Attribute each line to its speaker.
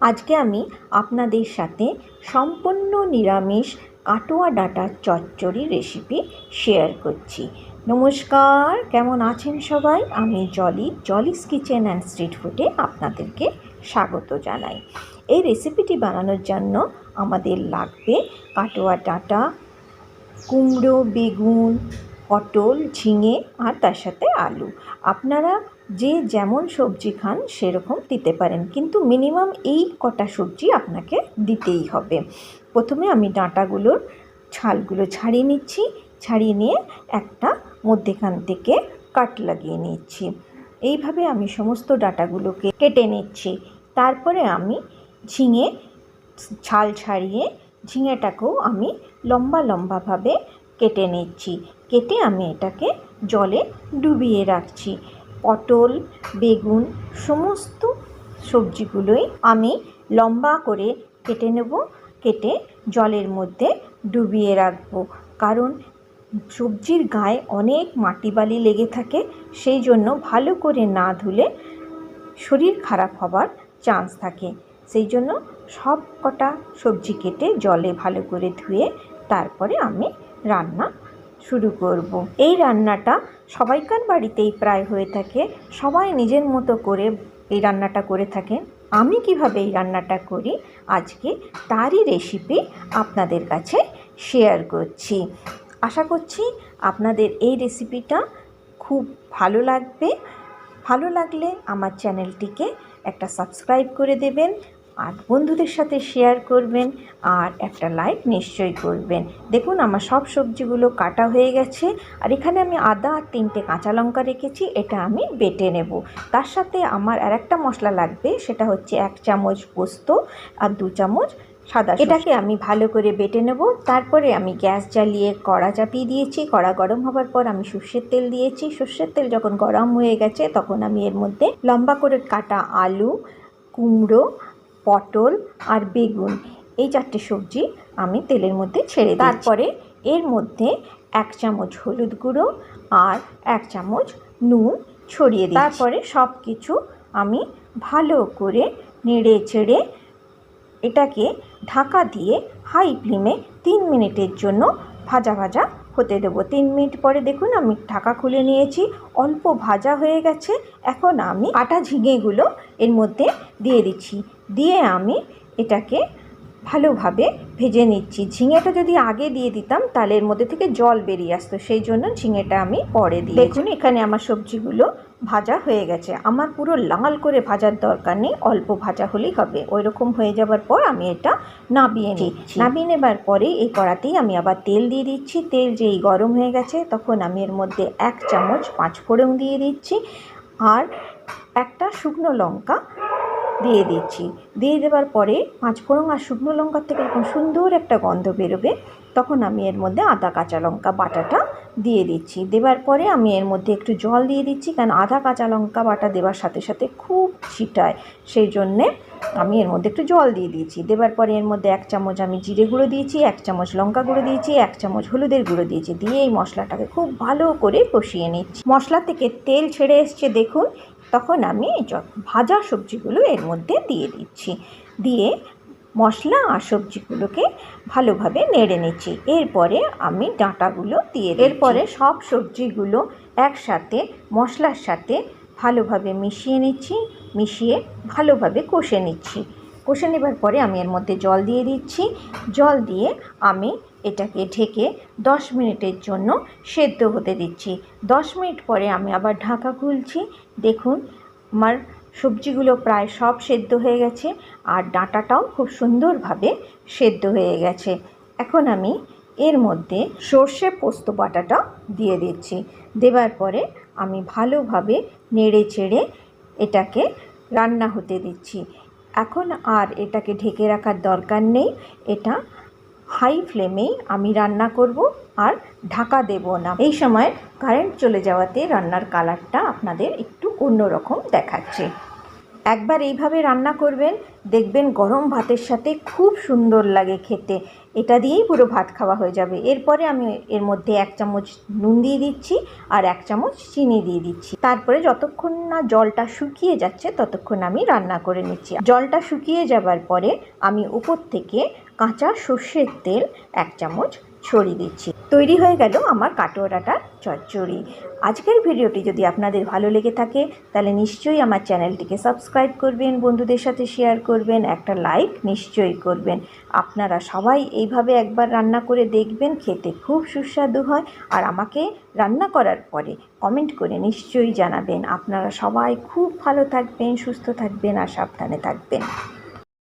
Speaker 1: আজকে আমি আপনাদের সাথে সম্পূর্ণ নিরামিষ কাটোয়া ডাঁটার চচ্চড়ি রেসিপি শেয়ার করছি। নমস্কার, কেমন আছেন সবাই? আমি Jolly, Jolly's kitchen and street ফুডে আপনাদেরকে স্বাগত জানাই। এই রেসিপিটি বানানোর জন্য আমাদের লাগবে কাটোয়া ডাঁটা, কুমড়ো, বেগুন, পটল, ঝিঙে আর তার সাথে আলু। আপনারা যে যেমন সবজি খান, সেরকম দিতে পারেন। কিন্তু মিনিমাম এই কটা সবজি আপনাকে দিতেই হবে। প্রথমে আমি ডাঁটাগুলোর ছালগুলো ছাড়িয়ে নিচ্ছি। ছাড়িয়ে নিয়ে একটা মধ্যেখান থেকে কাট লাগিয়ে নিচ্ছি। এইভাবে আমি সমস্ত ডাঁটাগুলোকে কেটে নিচ্ছি। তারপরে আমি ঝিঙে ছাল ছাড়িয়ে ঝিঙেটাকেও আমি লম্বা লম্বাভাবে কেটে নিচ্ছি। কেটে আমি এটাকে জলে ডুবিয়ে রাখছি। পটল, বেগুন সমস্ত সবজিগুলোই আমি লম্বা করে কেটে নেব। কেটে জলের মধ্যে ডুবিয়ে রাখব। কারণ সবজির গায়ে অনেক মাটি বালি লেগে থাকে, সেই জন্য ভালো করে না ধুলে শরীর খারাপ হবার চান্স থাকে। সেই জন্য সব কটা সবজি কেটে জলে ভালো করে ধুয়ে তারপরে আমি রান্না শুরু করব। এই রান্নাটা সবাইকার বাড়িতেই প্রায় হয়ে থাকে। সবাই নিজের মতো করে এই রান্নাটা করে থাকেন। আমি কীভাবে এই রান্নাটা করি, আজকে তারই রেসিপি আপনাদের কাছে শেয়ার করছি। আশা করছি আপনাদের এই রেসিপিটা খুব ভালো লাগবে। ভালো লাগলে আমার চ্যানেলটিকে একটা সাবস্ক্রাইব করে দেবেন। আর বন্ধুদের সাথে শেয়ার করবেন আর একটা লাইক নিশ্চয়ই করবেন। দেখুন, আমার সব সবজিগুলো কাটা হয়ে গেছে আর এখানে আমি আদা আর তিনটে কাঁচা লঙ্কা রেখেছি, এটা আমি বেটে নেব। তার সাথে আমার আর একটা মশলা লাগবে, সেটা হচ্ছে এক চামচ পোস্ত আর দু চামচ সাদা এটাকে আমি ভালো করে বেটে নেব। তারপরে আমি গ্যাস জ্বালিয়ে কড়া চাপিয়ে দিয়েছি। কড়া গরম হবার পর আমি সর্ষের তেল দিয়েছি। সর্ষের তেল যখন গরম হয়ে গেছে, তখন আমি এর মধ্যে লম্বা করে কাটা আলু, কুমড়ো পটল আর বেগুন, এই চারটে সবজি আমি তেলের মধ্যে ছেড়ে তারপরে এর মধ্যে এক চামচ হলুদ গুঁড়ো আর এক চামচ নুন ছড়িয়ে দিই তারপরে সব কিছু আমি ভালো করে নেড়ে চেড়ে এটাকে ঢাকা দিয়ে হাই ফ্লেমে তিন মিনিটের জন্য ভাজা ভাজা হতে দেবো। তিন মিনিট পরে দেখুন আমি ঢাকা খুলে নিয়েছি, অল্প ভাজা হয়ে গেছে। এখন আমি আটা ঝিঙেগুলো এর মধ্যে দিয়ে দিচ্ছি। দিয়ে আমি এটাকে ভালোভাবে ভেজে নিচ্ছি। ঝিঙেটা যদি আগে দিয়ে দিতাম তাহলে এর মধ্যে থেকে জল বেরিয়ে আসতো। সেই জন্য ঝিঙেটা আমি পরে দিই দেখুন এখানে আমার সবজিগুলো ভাজা হয়ে গেছে। আমার পুরো লাল করে ভাজার দরকার নেই অল্প ভাজা হলেই হবে। ওই রকম হয়ে যাবার পর আমি এটা নাবিয়ে নিই নাবিয়ে নেবার পরে এই কড়াতেই আমি আবার তেল দিয়ে দিচ্ছি। তেল যেই গরম হয়ে গেছে তখন আমি এর মধ্যে এক চামচ পাঁচফোড়ন দিয়ে দিচ্ছি। আর একটা শুকনো লঙ্কা দিয়ে দিচ্ছি। দিয়ে দেওয়ার পরে পাঁচ ফোড়ন আর শুকনো লঙ্কার থেকে যখন সুন্দর একটা গন্ধ বেরোবে, তখন আমি এর মধ্যে আদা, কাঁচা লঙ্কা বাটাটা দিয়ে দিচ্ছি। দেবার পরে আমি এর মধ্যে একটু জল দিয়ে দিচ্ছি, কারণ আদা, কাঁচা লঙ্কা বাটা দেওয়ার সাথে সাথে খুব ছিটায়, সেই জন্যে আমি এর মধ্যে একটু জল দিয়ে দিয়েছি দেবার পরে এর মধ্যে এক চামচ আমি জিরে গুঁড়ো দিয়েছি, এক চামচ লঙ্কা গুঁড়ো দিয়েছি, এক চামচ হলুদের গুঁড়ো দিয়েছি, দিয়ে এই মশলাটাকে খুব ভালো করে কষিয়ে নিচ্ছি। মশলা থেকে তেল ছেড়ে এসছে, দেখুন তখন আমি ভাজা সবজিগুলো এর মধ্যে দিয়ে দিচ্ছি। দিয়ে মশলা আর সবজিগুলোকে ভালোভাবে নেড়ে নিচ্ছি। এরপরে আমি ডাঁটাগুলো দিয়ে এরপরে সব সবজিগুলো একসাথে মশলার সাথে ভালোভাবে মিশিয়ে নিচ্ছি মিশিয়ে ভালোভাবে কষে নিচ্ছি। কষে নেবার পরে আমি এর মধ্যে জল দিয়ে দিচ্ছি। জল দিয়ে আমি এটাকে ঢেকে দশ মিনিটের জন্য সেদ্ধ হতে দিচ্ছি। দশ মিনিট পরে আমি আবার ঢাকা খুলছি। দেখুন, আমার সবজিগুলো প্রায় সব সেদ্ধ হয়ে গেছে আর ডাঁটাটাও খুব সুন্দরভাবে সেদ্ধ হয়ে গেছে। এখন আমি এর মধ্যে সর্ষে পোস্ত বাটাটা দিয়ে দিচ্ছি। দেবার পরে আমি ভালোভাবে নেড়ে চেড়ে এটাকে রান্না হতে দিচ্ছি। এখন আর এটাকে ঢেকে রাখার দরকার নেই। এটা হাই ফ্লেমেই আমি রান্না করব আর ঢাকা দেব না। এই সময় কারেন্ট চলে যাওয়াতে রান্নার কালারটা আপনাদের একটু অন্যরকম দেখাচ্ছে। একবার এইভাবে রান্না করবেন, দেখবেন গরম ভাতের সাথে খুব সুন্দর লাগে খেতে। এটা দিয়েই পুরো ভাত খাওয়া হয়ে যাবে। এরপরে আমি এর মধ্যে এক চামচ নুন দিয়ে দিচ্ছি আর এক চামচ চিনি দিয়ে দিচ্ছি। তারপরে যতক্ষণ না জলটা শুকিয়ে যাচ্ছে, ততক্ষণ আমি রান্না করে নিচ্ছি। জলটা শুকিয়ে যাবার পরে আমি উপর থেকে কাঁচা সর্ষের তেল এক চামচ ছড়িয়ে দিচ্ছি। তৈরি হয়ে গেল আমার কাটোয়া ডাঁটার চচ্চড়ি। আজকের ভিডিওটি যদি আপনাদের ভালো লেগে থাকে, তাহলে নিশ্চয়ই আমার চ্যানেলটিকে সাবস্ক্রাইব করবেন, বন্ধুদের সাথে শেয়ার করবেন, একটা লাইক নিশ্চয়ই করবেন। আপনারা সবাই এইভাবে একবার রান্না করে দেখবেন, খেতে খুব সুস্বাদু হয় আর আমাকে রান্না করার পরে কমেন্ট করে নিশ্চয়ই জানাবেন। আপনারা সবাই খুব ভালো থাকবেন, সুস্থ থাকবেন আর সাবধানে থাকবেন।